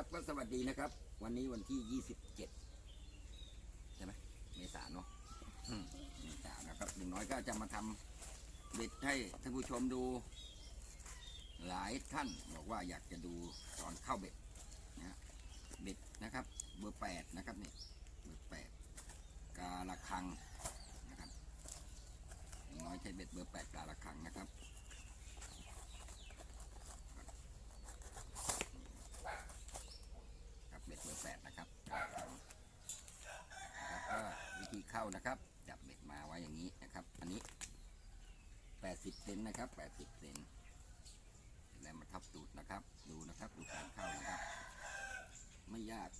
ครับก็สวัสดีนะครับ วันนี้วันที่ยี่สิบเจ็ดใช่ไหมเมษาเนาะเมษานะครับอย่งน้อยก็จะมาทำเบ็ดให้ท่านผู้ชมดู หลายท่านบอกว่าอยากจะดูตอนเข้าเบ็ดนะเบ็ดนะครับ เบอร์แปดนะครับเนี่ยเบอร์แปดกาละคังนะครับอย่งน้อยใช้เบ็ดเบอร์แปดกาละคังนะครับเบ็ดเบอร์แปดนะครับแล้วก็วิธี เข้านะครับ จับเบ็ดมาไว้อย่างนี้นะครับ อันนี้แปดสิบเซนนะครับแปดสิบเซนแล้วมาทับตูดนะครับ ดูนะครับดูการเข้านะครับ ไม่ยาก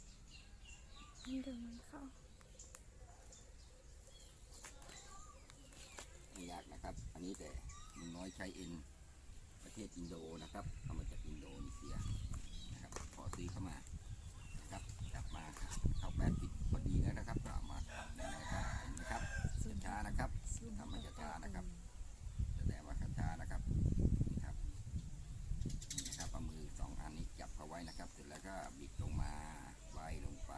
มันดึงมันเข้าไม่ยากนะครับ อันนี้แต่มึงน้อยใช้เอ็นประเทศอินโดนะครับเอามาจากอินโดนีเซียนะครับ พอซื้อเข้ามานะครับจับมาเข้าแปดสิบพอดีแล้วนะครับก็เอามา นะครับทำให้ช้านะครับแสดงว่าคาถานะครับนี่ครับนี่นะครับเอามือสองอันนี้จับเขาไว้นะครับ เสร็จแล้วก็บิดลงมาไว้ลงไป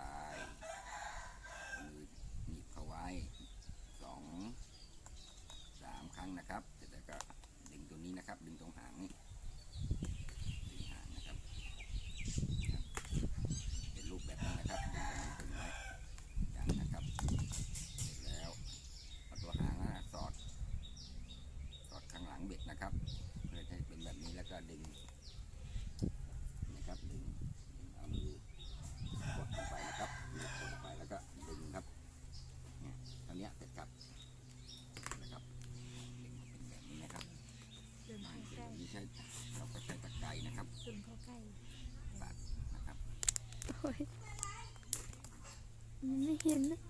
มือหนีบเขาไว้สองสามครั้งนะครับ เสร็จแล้วก็ดึงตัวนี้นะครับ ดึงตรงหางนี่ดึงหางนะครับครับเป็นรูปแบบนี้นะครับดึงตรงนี้ไว้ยังนะครับ เสร็จแล้วเอาตัวหางน่ะสอด สอดข้างหลังเบ็ด นะครับเพื่อให้เป็นแบบนี้แล้วก็ดึงนะครับดึงดึงเอามือกดลงไปนะครับมือกดลงไปแล้วก็ดึงครับเนี่ยตอนเนี้ยเสร็จครับนะครับดึงเป็นแบบนี้นะครับดึงอ่าเข้าดึงใกล้แบบนี้ใช้เราก็ใช้ตะไคร้นะครับดึงเข้าใกล้ตัดนะครับโอ้ยมันไม่เห็นนะ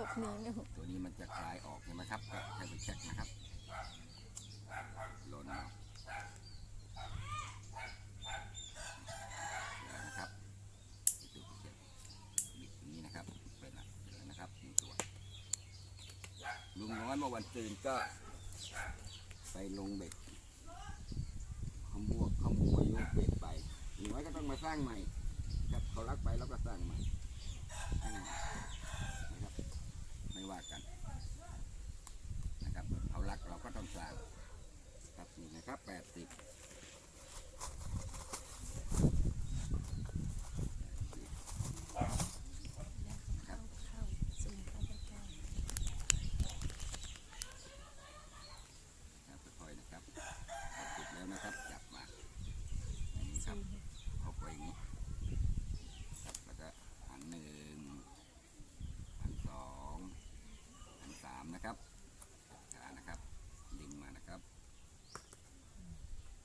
ว่าเอากระเถิบหนีหนูตัวนี้มันจะคลายออกใช่ไหมครับก็ใช้ไปเช็คนะครับหล่นออกแล้วนะครับดูไปเช็คบิดอย่างนี้นะครับเป็นละเป็นแล้วนะครับหนึ่งตัวลุงน้อยเมื่อวันตื่นก็ไปลงเบ็ดขมวกขโมยยกเบ็ดไปลุงน้อยก็ต้องมาสร้างใหม่ ครับเขารักไปแล้วก็สร้างใหม่สร้างใหม่นะครับ ไม่ว่ากันนะครับเขารักเราก็ต้องสร้างครับนี่นะครับแปดสิบ แล้วเข้าเข้าซูมเข้าใกล้ ครับค่อยๆนะครับแปดสิบแล้วนะครับ จับมาอย่างนี้ ๆ ครั ซู บ ม เอาไว้อย่างนี้ครับแล้วก็หันหนึ่งหันสองหันสามนะครับขานะครับ ดึงมานะครับ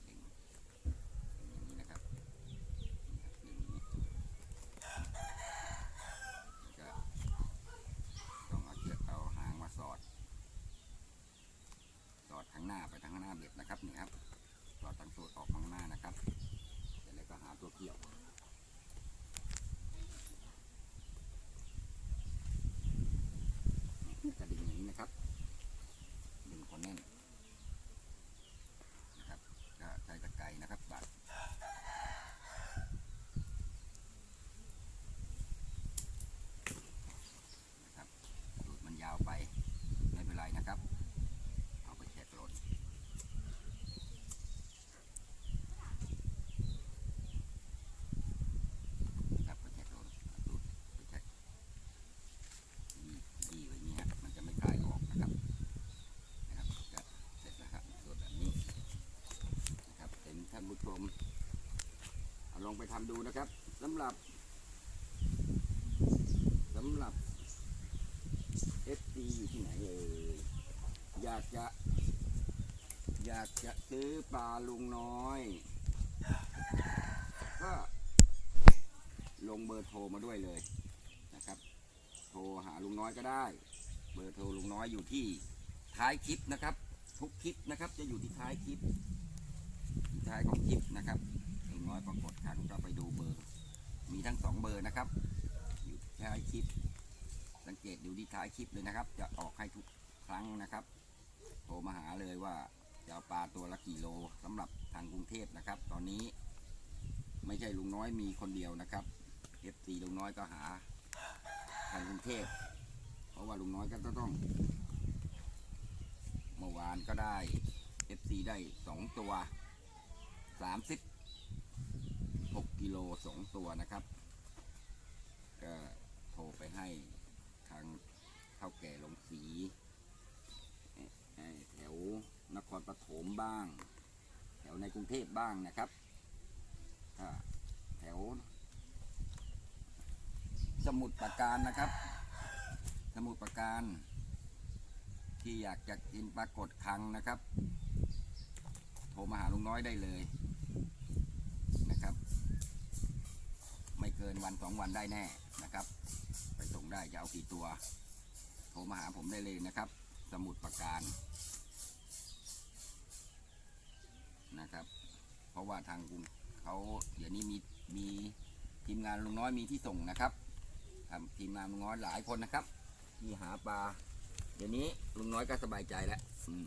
ดึงดึงอย่างนี้นะครับนี่ครับดึงอย่างนี้แล้วก็ต้องเอาเชือกเอาหางมาสอด สอดทางหน้าไปทางหน้าเบ็ดนะครับนี่ครับ สอดทางสูดออกข้างหน้านะครับ เสร็จแล้วก็หาตัวเกี่ยว จะดึงอย่างนี้นะครับ ดึงคนแน่นนะครับก็ใช้ตะไคร้นะครับบัดนะครับดูดมันยาวไป ไม่เป็นไรนะครับ เอาไปแช่กรดนะครับไปแช่กรดเอาดูดไปแช่ดีดีไว้อย่างนี้ฮะมันจะไม่คลายออกนะครับ นะครับก็เสร็จแล้วครับส่วนแบบนี้นะครับเป็น ท่านผู้ชมอลองไปทำดูนะครับสำหรับสำหรับ FD อยู่ที่ไหนเอ่ยอยากจะ อยากจะซื้อปลาลุงน้อย ก็ลงเบอร์โทรมาด้วยเลยนะครับ โทรหาลุงน้อยก็ได้ เบอร์โทรลุงน้อยอยู่ที่ท้ายคลิปนะครับ ทุกคลิปนะครับจะอยู่ที่ท้ายคลิป ท้ายของคลิปนะครับลุงน้อยปรากฏคันก็ไปดูเบอร์ มีทั้งสองเบอร์นะครับ อยู่ท้ายคลิป สังเกตดูที่ท้ายคลิปเลยนะครับ จะออกให้ทุกครั้งนะครับ โทรมาหาเลยว่าจะเอาปลาตัวละกี่โลสำหรับทางกรุงเทพนะครับ ตอนนี้ ไม่ใช่ลุงน้อยมีคนเดียวนะครับเอฟซีลุงน้อยก็หาทางกรุงเทพเพราะว่าลุงน้อยก็ต้องเมื่อวานก็ได้เอฟซีได้สองตัว สามสิบหกกิโลสองตัวนะครับ ก็โทรไปให้ทางเท่าแก่ลงสีแถวนครปฐมบ้าง แถวในกรุงเทพบ้างนะครับแถว สมุทรปราการนะครับ สมุทรปราการ ที่อยากจะกินปลากดคังนะครับ โทรมาหาลุงน้อยได้เลยนะครับ ไม่เกินวันสองวันได้แน่นะครับ ไปส่งได้จะเอากี่ตัว โทรมาหาผมได้เลยนะครับ สมุดประการนะครับ เพราะว่าทางกรุงเขาเดี๋ยวนี้มีมีทีมงานลุงน้อยมีที่ส่งนะครับทำทีมงานลุงน้อยหลายคนนะครับ ที่หาปลาเดี๋ยวนี้ลุงน้อยก็สบายใจแล้วอืม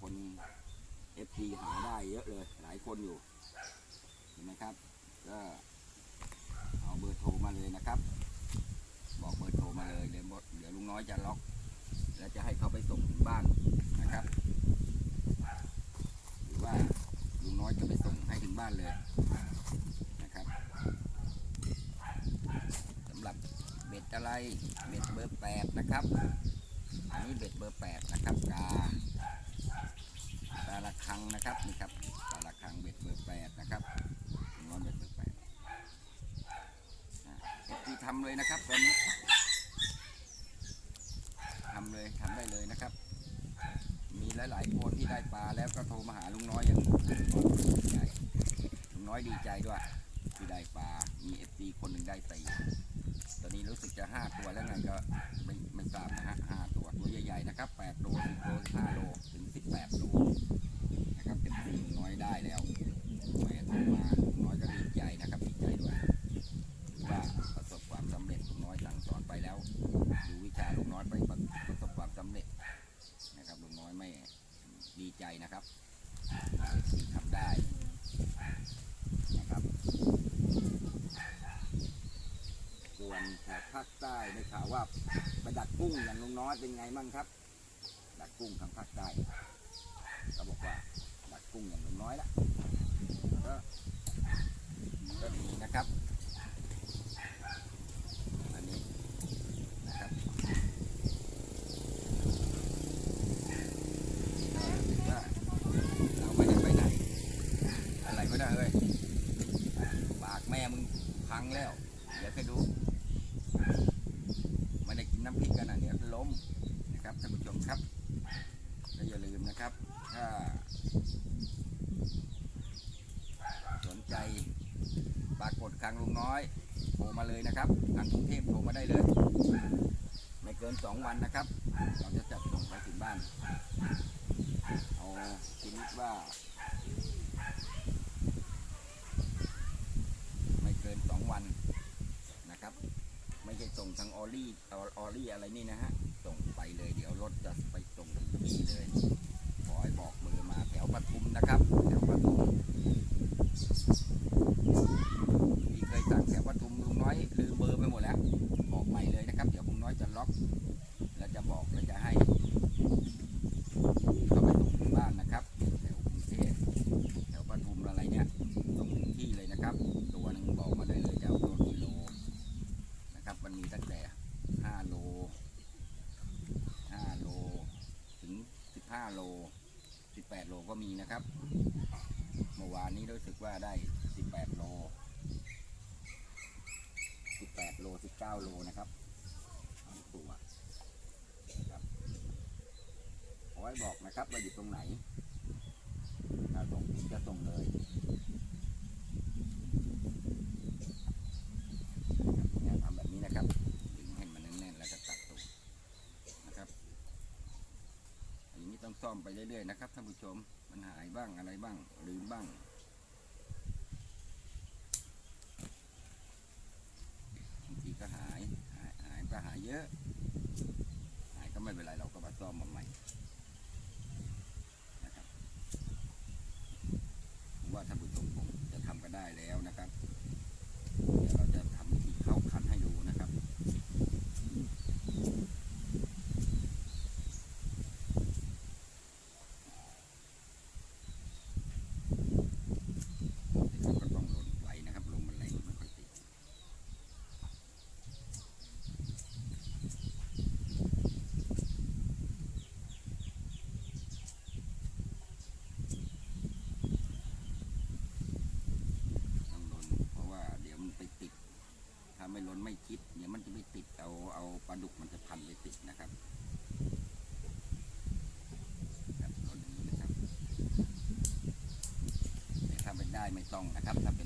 คนเอฟซีหาได้เยอะเลย หลายคนอยู่ ห็นไหมครับ ก็เอาเบอร์โทรมาเลยนะครับ บอกเบอร์โทรมาเลยเดี๋ยวเดี๋ยวลุงน้อยจะล็อก แล้วจะให้เขาไปส่งถึงบ้านนะครับ หรือว่าลุงน้อยจะไปส่งให้ถึงบ้านเลยนะครับสำหรับเบ็ดอะไรเบ็ดเบอร์แปดนะครับอันนี้เบ็ดเบอร์แปดนะครับกาตาละคังนะครับนี่ครับตาละคังเบ็ดเบอร์แปดนะครับลุงน้อยเบ็ดเบอร์แปดเอฟซีทำ เลยนะครับตอนนี้ทำเลยทำได้เลยนะครับ มีหลายๆคนที่ได้ปลาแล้วก็โทรมาหาลุงน้อยอย่างดีใจลุงน้อยดีใจด้วยที่ได้ปลา มีเอฟซีคนหนึ่งได้สี่ตอนนี้รู้สึกจะห้าตัวแล้วไงก็ไม่ไม่ทราบนะฮะห้าตัวตัวใหญ่ๆนะครับแปดโลสิบโลห้าโลถึงสิบแปดโลนะครับเป็นซีลุงน้อยได้แล้วแม่ทรมาลุงน้อยก็ดีใจนะครับดีใจด้วยถือว่าประสบความสำเร็จลุงน้อยสั่งสอนไปแล้วดูวิชาลุงน้อยไปประประสบความสำเร็จ นะครับลุงน้อยไม่ดีใจนะครับที่ทำได้นะครับส่วนแถบภาคใต้ได้ข่าวว่าไปดักกุ้งอย่างลุง น้อยเป็นไงมั่งครับ ดักกุ้งทางภาคใต้เขาบอกว่าดักกุ้งอย่างลุงน้อยละก็ก็ดีนะครับอันนี้นะครับเราไม่ได้ไปไหนอะไรไม่ได้เลยปากแม่มึงพังแล้ว เดี๋ยวไปดูไม่ได้กินน้ำพริกกันนะ ล้มนะครับท่านผู้ชมครับและอย่าลืมนะครับ ถ้า สนใจปรากฏครั้งลุงน้อยโทรมาเลยนะครับทางกรุงเทพโทรมาได้เลย ไม่เกินสองวันนะครับ เราจะจัดส่งไปถึงบ้าน เอาคิดว่า ไม่เกินสองวันนะครับ ไม่ใช่ส่งทางออลี่ออลี่อะไรนี่นะฮะ รถจะไปส่งนี้เลย ขอให้บอกมือมาแถวปทุมนะครับ แถวปทุมที่เคยสั่งแถวปทุมลุงน้อยลืมเบอร์ไปหมดแล้ว บอกใหม่เลยนะครับ เดี๋ยวลุงน้อยจะล็อก แล้วจะบอกแล้วจะให้ เข้าไปส่งถึงบ้านนะครับแถวกรุงเทพแถวปทุมอะไรเนี่ยส่งถึงที่เลยนะครับ ตัวหนึ่งบอกมาได้เลยจะเอาตัวกิโลนะครับ มันมีตั้งแต่ห้าโลห้าโลถึงสิบห้าโลสิบแปดโลก็มีนะครับ เมื่อวานนี้รู้สึกว่าได้สิบแปดโลสิบแปดโลสิบเก้าโลนะครับสองตัวนะครับ ขอให้บอกนะ ครับว่าอยู่ตรงไหนถ้าส่งถึงจะส่งเลยทำแบบนี้นะครับดึงให้มันแน่นๆแล้วก็ตัดตรงนะครับอย่างนี้ต้องซ่อมไปเรื่อยๆนะครับท่านผู้ชมมันหายบ้างอะไรบ้างลืมบ้าง ไม่คิดเนี่ยมันจะไปติดเอาเอาปลาดุกมันจะพันไปติดนะครับครับนี้นะครับแต่ถ้าเป็นได้ไม่ต้องนะครับถ้าเป็น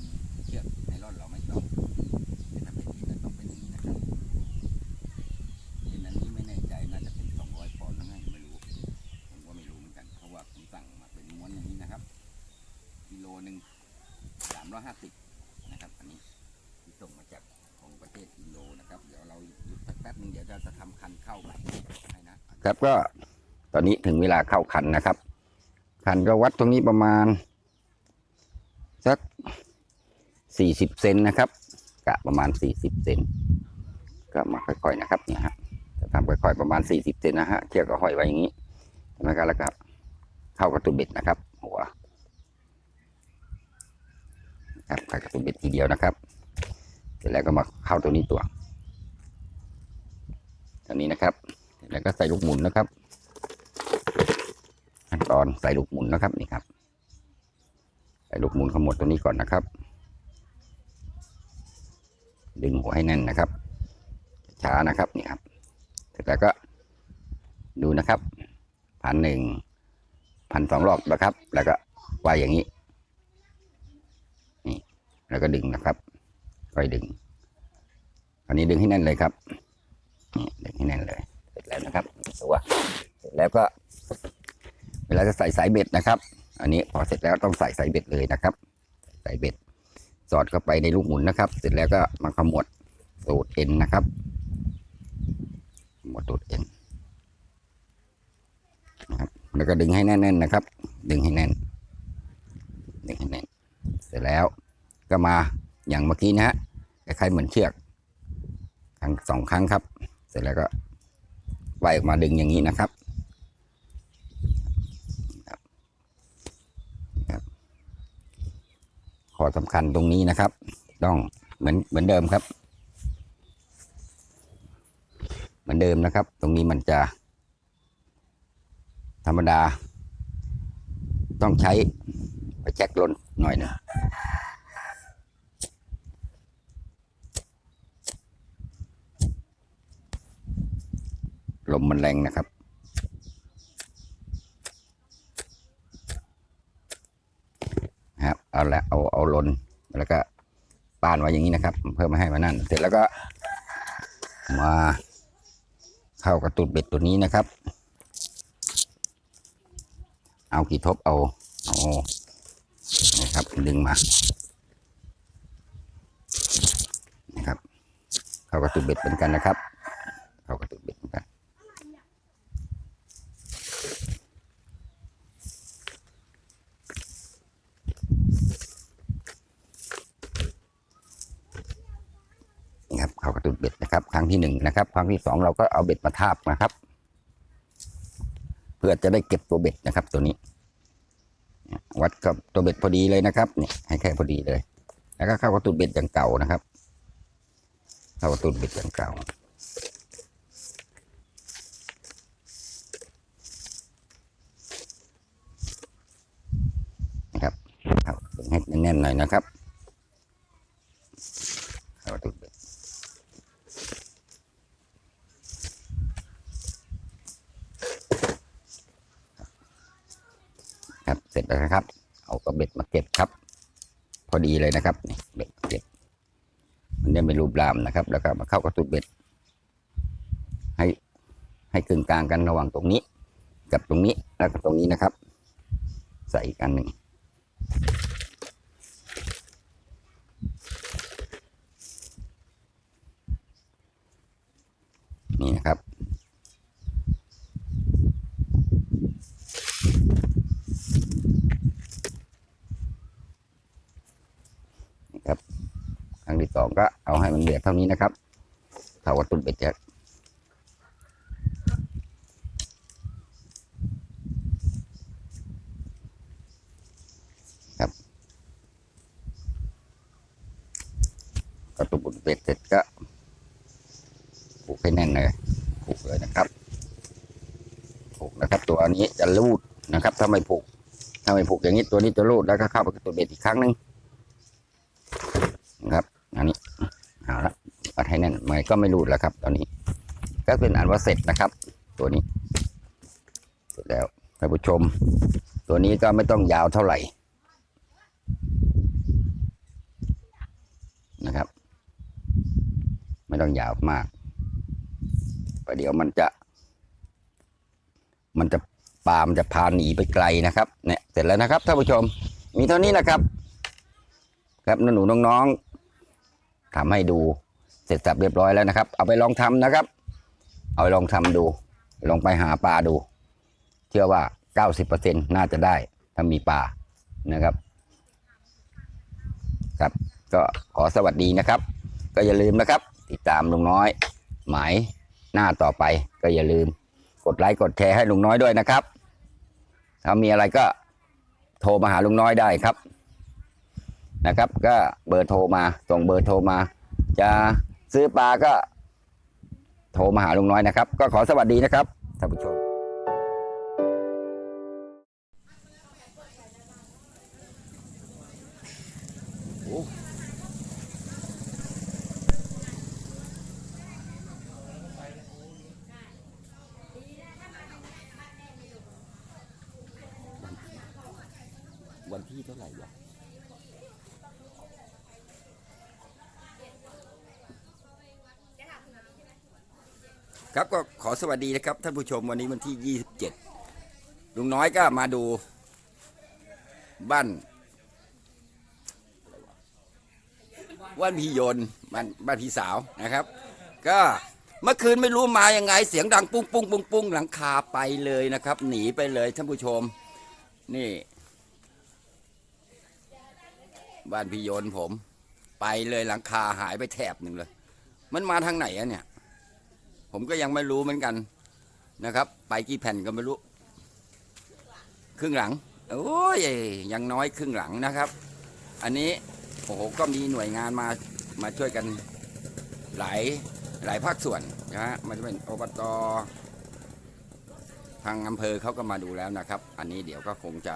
ครับก็ตอนนี้ถึงเวลาเข้าคันนะครับคันก็วัดตรงนี้ประมาณ สักสี่สิบเซนนะครับกะประมาณสี่สิบเซนก็มาค่อยๆนะครับเนี่ยฮะจะทำค่อยๆประมาณสี่สิบเซนนะฮะเชือกก็ห้อยไว้อย่างนี้ใช่ไหมครับแล้วก็เข้ากระตุกเบ็ดนะครับ หัวครับเข้ากระตุกเบ็ดทีเดียวนะครับ เสร็จแล้วก็มาเข้าตัวนี้ตัวตัวนี้นะครับ แล้วก็ใส่ลูกหมุนนะครับขั้นตอนใส่ลูกหมุนนะครับนี่ครับ ใส่ลูกหมุนขมวดตัวนี้ก่อนนะครับ ดึงหัวให้แน่นนะครับ ช้านะครับนี่ครับเสร็จแล้วก็ดูนะครับพันหนึ่งพันสองรอบนะครับ แล้วก็วายอย่างนี้นี่แล้วก็ดึงนะครับค่อยดึงอันนี้ดึงให้แน่นเลยครับนี่ดึงให้แน่นเลย แล้วนะครับตัวเสร็จแล้วก็ เวลาจะใส่สายเบ็ดนะครับ อันนี้พอเสร็จแล้วต้องใส่สายเบ็ดเลยนะครับสายเบ็ด สอดเข้าไปในลูกหมุนนะครับ เสร็จแล้วก็มาขมวดตูดเอ็นนะครับขมวดตูดเอ็นแล้วก็ดึงให้แน่นๆนะครับ ดึงให้แน่น ดึงให้แน่น เสร็จแล้วก็มาอย่างเมื่อกี้นะฮะคล้ายๆเหมือนเชือกครั้งสองครั้งครับ เสร็จแล้วก็ ว่ายออกมาดึงอย่างนี้นะครับข้อสำคัญตรงนี้นะครับ ต้องเหมือนเหมือนเดิมครับ เหมือนเดิมนะครับ ตรงนี้มันจะ ธรรมดา ต้องใช้ไปแจ็คลนหน่อยหนึง ลมมันแรงนะครับ ครับ เอาละเอาเอาลนแล้วก็ป้านไว้อย่างนี้นะครับ เพื่อไม่ให้มันนั่น เสร็จแล้วก็ มาเข้ากระตุดเบ็ดตัวนี้นะครับ เอากี่ทบเอาเอานะครับดึงมานะครับ เข้ากระตุกเบ็ดเหมือนกันนะครับ เข้ากระตุกเบ็ดเหมือนกันนี่ครับเข้ากระตุกเบ็ดนะค รับครั้งที่หนึ่งนะครับ ครั้งที่สองเราก็เอาเบ็ดมาทาบนะครับ เพื่อจะได้เก็บตัวเบ็ดนะครับ ตัวนี้ วัดกับตัวเบ็ดพอดีเลยนะครับเนี่ยให้แค่พอดีเลย แล้วก็เข้ากระตุดเบ็ดอย่างเก่านะครับ เข้ากระตุดเบ็ดอย่างเก่านะครับครับดึงให้แน่นๆหน่อยนะครับเข้ากระตุดเบ็ดครับ เสร็จแล้วนะครับ เอากระ เบ็ดมาเก็บครับ พอดีเลยนะครับนี่เบ็ดเก็บมันจะเป็นรูปรามนะครับ แล้วก็มาเข้ากระตุกเบ็ด ให้ให้กึ่งกลางกันระหว่างตรงนี้ กับตรงนี้แล้วก็ตรงนี้นะครับ ใส่อีกอันหนึ่งนี่นะครับ ครับ ครั้งที่สองก็เอาให้มันเบียดเท่านี้นะครับเท่ากับตุนเบ็ดแจ็คครับก็ตุนเบ็ดเสร็จก็ผูกให้แน่นเลยผูกเลยนะครับ ผูกนะครับ ตัวนี้จะรูดนะครับ ถ้าไม่ผูกถ้าไม่ผูกอย่างนี้ตัวนี้จะรูดแล้วก็เข้าไปกับตัวเบ็ดอีกครั้งหนึ่ง ก็ไม่รูดแล้วครับ ตอนนี้ ก็เป็นอันว่าเสร็จนะครับ ตัวนี้ เสร็จแล้วท่านผู้ชม ตัวนี้ก็ไม่ต้องยาวเท่าไหร่นะครับ ไม่ต้องยาวมากประเดี๋ยวมันจะ มันจะปามจะพาหนีไปไกลนะครับเนี่ยเสร็จแล้วนะครับท่านผู้ชม มีเท่านี้นะครับ ครับหนูน้องๆทำให้ดู ร็จสับเรียบร้อยแล้วนะครับ เอาไปลองทำนะครับ เอาไปลองทำดู ลองไปหาปลาดู เชื่อว่า 90%น่าจะได้ถ้ามีปลานะครับ ครับ ก็ขอสวัสดีนะครับ ก็อย่าลืมนะครับ ติดตามลุงน้อย หมายหน้าต่อไปก็อย่าลืม กดไลค์กดแชร์ให้ลุงน้อยด้วยนะครับ ถ้ามีอะไรก็โทรมาหาลุงน้อยได้ครับนะครับ ก็เบอร์โทรมาส่งเบอร์โทรมาจะ ซื้อปลาก็โทรมาหาลุงน้อยนะครับ ก็ขอสวัสดีนะครับท่านผู้ชม วันที่เท่าไหร่วะ ครับก็ขอสวัสดีนะครับท่านผู้ชมวันนี้วันที่ 27 ลุงน้อยก็มาดูบ้านบ้านพี่ยนบ้านบ้านพี่สาวนะครับ ก็เมื่อคืนไม่รู้มายังไงเสียงดังปุ้งปุ้งปุ้งปุ้งหลังคาไปเลยนะครับ หนีไปเลยท่านผู้ชม นี่ บ้านพี่โยนผม ไปเลยหลังคาหายไปแถบหนึ่งเลย มันมาทางไหนอะเนี่ย ผมก็ยังไม่รู้เหมือนกันนะครับ ไปกี่แผ่นก็ไม่รู้ ครึ่งหลัง โอ้ยยังน้อยครึ่งหลังนะครับ อันนี้โอ้โหก็มีหน่วยงานมามาช่วยกันหลายหลายภาคส่วนนะฮะมันจะเป็นอบตทางอำเภอเขาก็มาดูแล้วนะครับ อันนี้เดี๋ยวก็คงจะ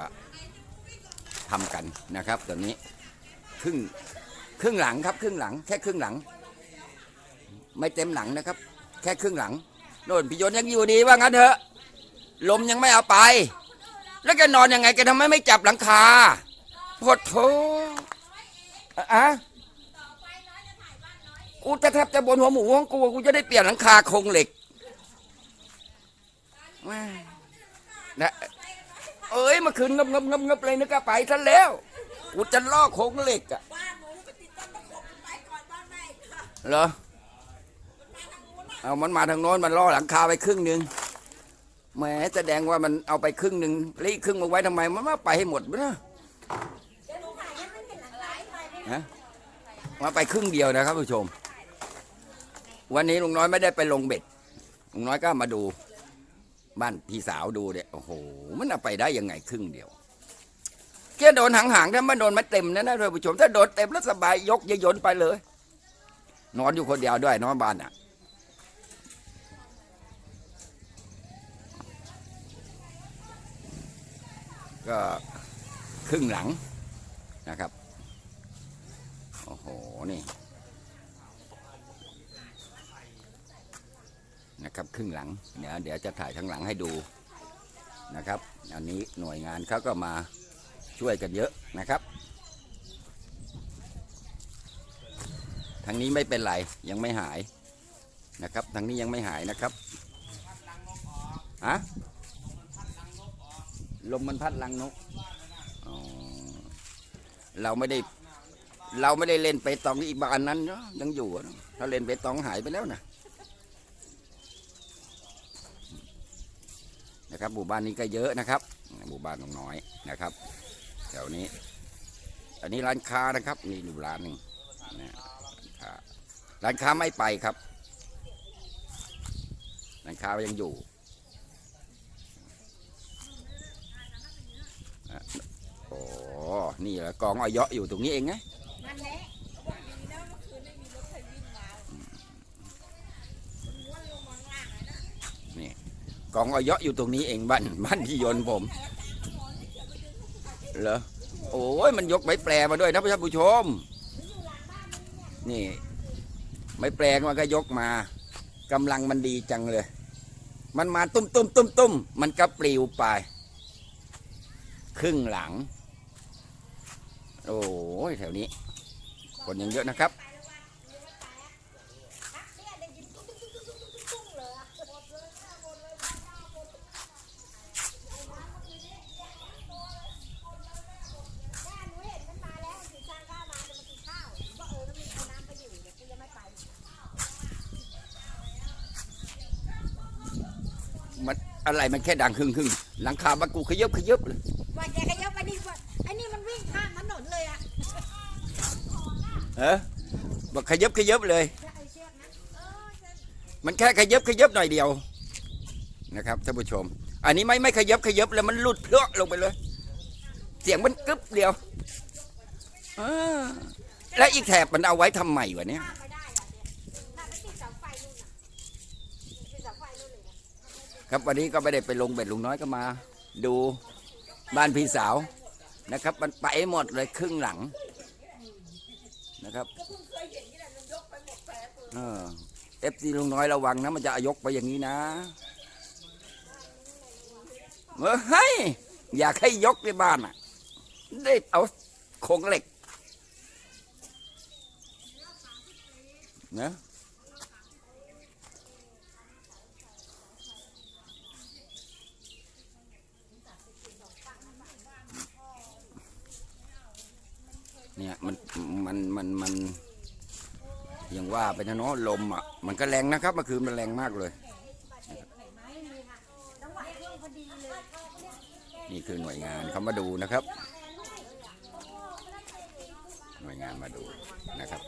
ทำกันนะครับตัวนี้ครึ่งครึ่งหลังครับ ครึ่งหลัง แค่ครึ่งหลัง ไม่เต็มหลังนะครับ แค่ครึ่งหลังโน่นพี่ยนยังอยู่ดีว่างั้นเถอะลมยังไม่เอาไป แล้วแกนอนยังไงแกทำไมไม่จับหลังคาโพดโถอะกูจะแทบจะบนหัวหมูของกูกูจะได้เปลี่ยนหลังคาโครงเหล็กแม่นะเอ้ยเมื่อคืนงบงบงบงบเลยนึกว่าไปซะแล้ว กูจะลอกโครงเหล็กอะเหรอ เอามันมาทางโน้นมันล่อหลังคาไปครึ่งหนึ่งแหมแสดงว่ามันเอาไปครึ่งหนึ่งแล้วอีครึ่งมาไว้ทำไมมันมาไปให้หมดนะเดี๋ยวหนูถ่ายให้ไม่เห็นหลังไลฟ์ไปไม่ฮะมาไปครึ่งเดียวนะครับผู้ชม วันนี้ลุงน้อยไม่ได้ไปลงเบ็ดลุงน้อยก็มาดู บ้านพี่สาวดูเนี่ยโอ้โหมันเอาไปได้ยังไงครึ่งเดียวแค่โดนหางๆถ้ามันโดนม่เต็มนะนะท่านผู้ชม ถ้าโดนเต็มแล้วสบายยกยนไปเลย นอนอยู่คนเดียวด้วยนอนบ้านอะ ก็ครึ่งหลังนะครับ โอ้โห นี่ นะครับครึ่งหลัง เดี๋ยวเดี๋ยวจะถ่ายข้างหลังให้ดูนะครับ อันนี้หน่วยงานเขาก็มาช่วยกันเยอะนะครับ ทางนี้ไม่เป็นไร ยังไม่หายนะครับ ทางนี้ยังไม่หายนะครับ ฮะ ลมมันพัดลังนกเราไม่ได้ เราไม่ได้เล่นไปตองอีกบ้านนั้นเนาะยังอยู่เนอะถ้าเล่นไปตองหายไปแล้วนะนะครับหมู่บ้านนี้ก็เยอะนะครับหมู่บ้านน้อยนะครับแถวนี้ อันนี้ร้านค้านะครับนี่อยู่ร้านหนึ่งนะร้านค้าไม่ไปครับร้านค้ายังอยู่อะโอ้ นี่แหละกองอ้อยเยาะอยู่ตรงนี้เองไงนั่นแหละดีนะเมื่อคืนไม่มีรถใครวิ่งมาม้วนลงมาข้างล่างเลยนะกองอ้อยเยาะอยู่ตรงนี้เองบ้านบ้านพี่ยนต์ผมเหรอโอ้ยมันยกไม้แปลมาด้วยนะท่านผู้ชม นี่ไม้แปลมันก็ยกมากำลังมันดีจังเลย มันมาตุ้มตุ้มตุ้มตุ้มมันก็ปลิวไป ครึ่งหลัง โอ้ยแถวนี้ คนยังเยอะนะครับ มันอะไรมันแค่ดังครึ่งครึ่งหลังคาบักกูขยบขยบเลย เออบอกขยับขยับเลย มันแค่ขยับขยับหน่อยเดียวนะครับท่านผู้ชม อันนี้ไม่ไม่ขยับขยับแล้วมันหลุดเพลาะลงไปเลย เสียงมันกึบเดียวอแล้วอีกแถบมันเอาไว้ทำไมวะเนี่ยข้ามไปได้อะเนี่ยครับวันนี้ก็ไม่ได้ไปลงเบ็ดลุงน้อยก็มา ดูบ้านพี่สาวนะครับ มันไปหมดเลยครึ่งหลัง นะครับเออฟซีลุงน้อยระวังนะมันจะเอายกไปอย่างนี้นะเออเฮ้ยอยากให้ยกในบ้านอะ ได้เอาโครงเหล็กนะ เนี่ยมันมันมันมันอย่างว่าไปนะเนาะลมอะมันก็แรงนะครับเมื่อคืนมันแรงมากเลย นี่คือหน่วยงานเขามาดูนะครับ หน่วยงานมาดูนะครับ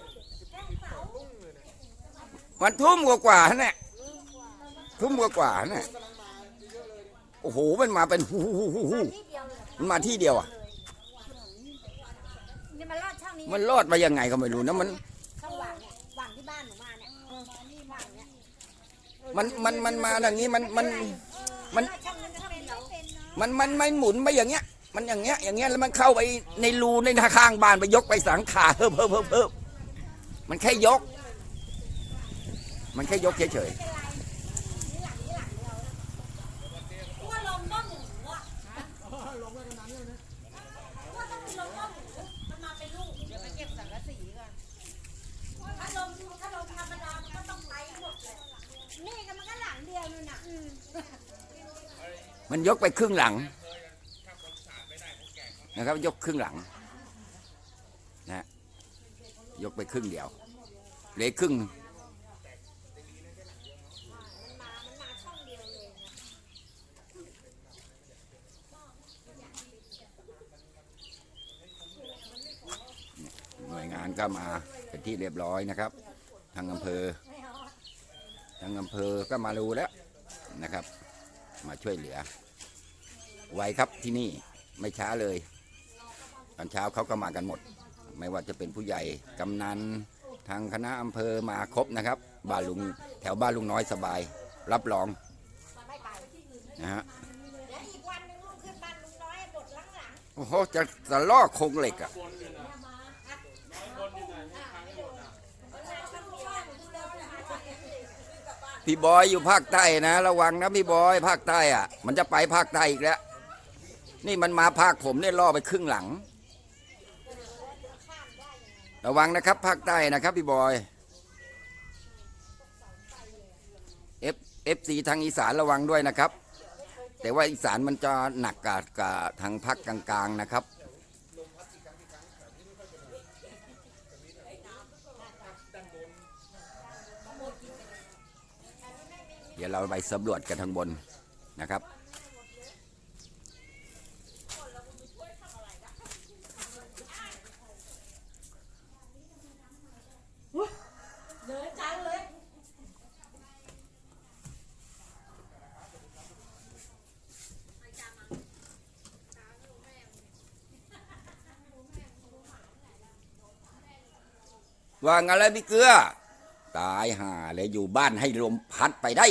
วันทุ่มกว่าๆเนี่ยทุ่มกว่าๆเนี่ยโอ้โหมันมาเป็นฮูฮูฮูฮูมันมาที่เดียวอะ มันลอดช่องนี้มันรอดมายังไงก็ไม่รู้นะมันช่องหว่างเนี่ยหว่างที่บ้านหนูมาเนี่ยเออนี่หลังเนี่ยมันมันมันมาอย่างนี้มันมันมันช่องนั้นก็เป็นเนาะมันมันไม่หมุนไปอย่างเงี้ย มันอย่างเงี้ยอย่างเงี้ยแล้วมันเข้าไปในรูในข้างบ้านไปยกไปสังขาเพิ่มเพิ่มเพิ่มเพิ่มมันแค่ยก มันแค่ยกเฉยว่าลมบ้องหมูอะว่าต้องมีลมบ้องหมูมันมาเป็นลูกเดี๋ยวไปเก็บสังกะสีก่อนถ้าลมถ้าลมธรรมดามันก็ต้องไปหมดเลยนี่ก็มันก็หลังเดียวนู่นน่ะ ๆ มันยกไปครึ่งหลังนะครับ ยกครึ่งหลังนะยกไปครึ่งเดียวเหลือครึ่งหน่วยงานก็มาเป็นที่เรียบร้อยนะครับ ทางอำเภอ ทางอำเภอก็มารู้แล้วนะครับ มาช่วยเหลือ ไวครับที่นี่ไม่ช้าเลยตอนเช้าเขาก็มากันหมด ไม่ว่าจะเป็นผู้ใหญ่กำนันทางคณะอำเภอมาครบนะครับบ้านลุงแถวบ้านลุงน้อยสบาย รับรองไม่ไปนะฮะเดี๋ยวอีกวันหนึงลูกขึ้นบ้านลุงน้อยบทหลังหลังโอ้โหจะจะลอกโครงเหล็กอะ พี่บอยอยู่ภาคใต้นะ ระวังนะพี่บอยภาคใต้อะมันจะไปภาคใต้อีกแล้ว นี่มันมาภาคผมเนี่ยล่อไปครึ่งหลัง ระวังนะครับภาคใต้นะครับ พี่บอยเอฟเอฟซีทางอีสานระวังด้วยนะครับ แต่ว่าอีสานมันจะหนักกับกับทางภาคกลางๆนะครับ เดี๋ยวเราไปสำรวจกันทางบนนะครับ เลยจันเลย ว่าไงแล้วพี่เกลือ ตายห่าเลยอยู่บ้านให้ลมพัดไปได้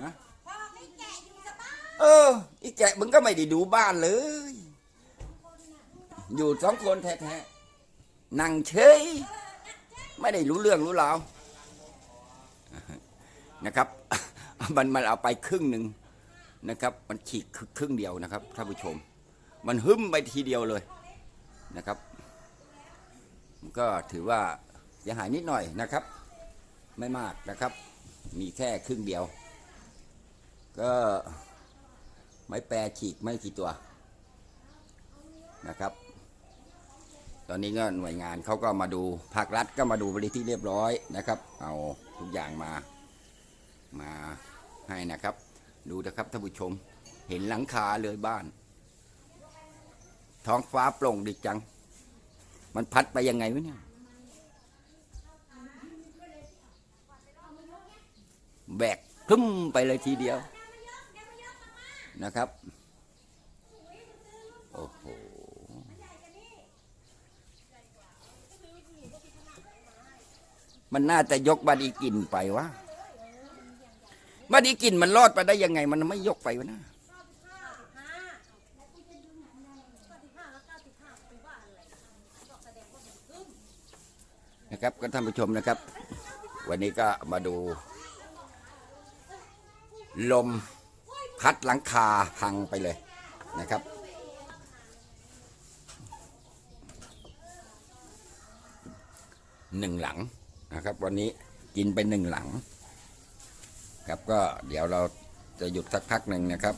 ฮะพ่อไม่แก่อยู่สบายเอออีแกะมึงก็ไม่ได้ดูบ้านเลย อยู่สองคนแท้ๆนั่งเฉยไม่ได้รู้เรื่องรู้ราวนะครับ มันมันเอาไปครึ่งหนึ่งนะครับ มันฉีกครึ่งเดียวนะครับท่านผู้ชม มันหึ้มไปทีเดียวเลยนะครับ ก็ถือว่า เสียหายนิดหน่อยนะครับ ไม่มากนะครับ มีแค่ครึ่งเดียว ก็ไม้แปรฉีกไม่กี่ตัวนะครับ ตอนนี้ก็หน่วยงานเขาก็มาดูภาครัฐก็มาดูบริที่เรียบร้อยนะครับ เอาทุกอย่างมามาให้นะครับ ดูนะครับท่านผู้ชมเห็นหลังคาเลยบ้าน ท้องฟ้าโปร่งดีจัง มันพัดไปยังไงวะเนี่ย แบกคลุ้มไปเลยทีเดียวนะครับ โอ้โห มันน่าจะยกบาดีกินไปวะบาดีกินมันรอดไปได้ยังไง มันไม่ยกไปวะนะนะครับก็ท่านผู้ชมนะครับ วันนี้ก็มาดู ลมพัดหลังคาพังไปเลยนะครับ หนึ่งหลังนะครับ วันนี้กินไปหนึ่งหลัง ครับก็เดี๋ยวเราจะหยุดสักพักหนึ่งนะครับ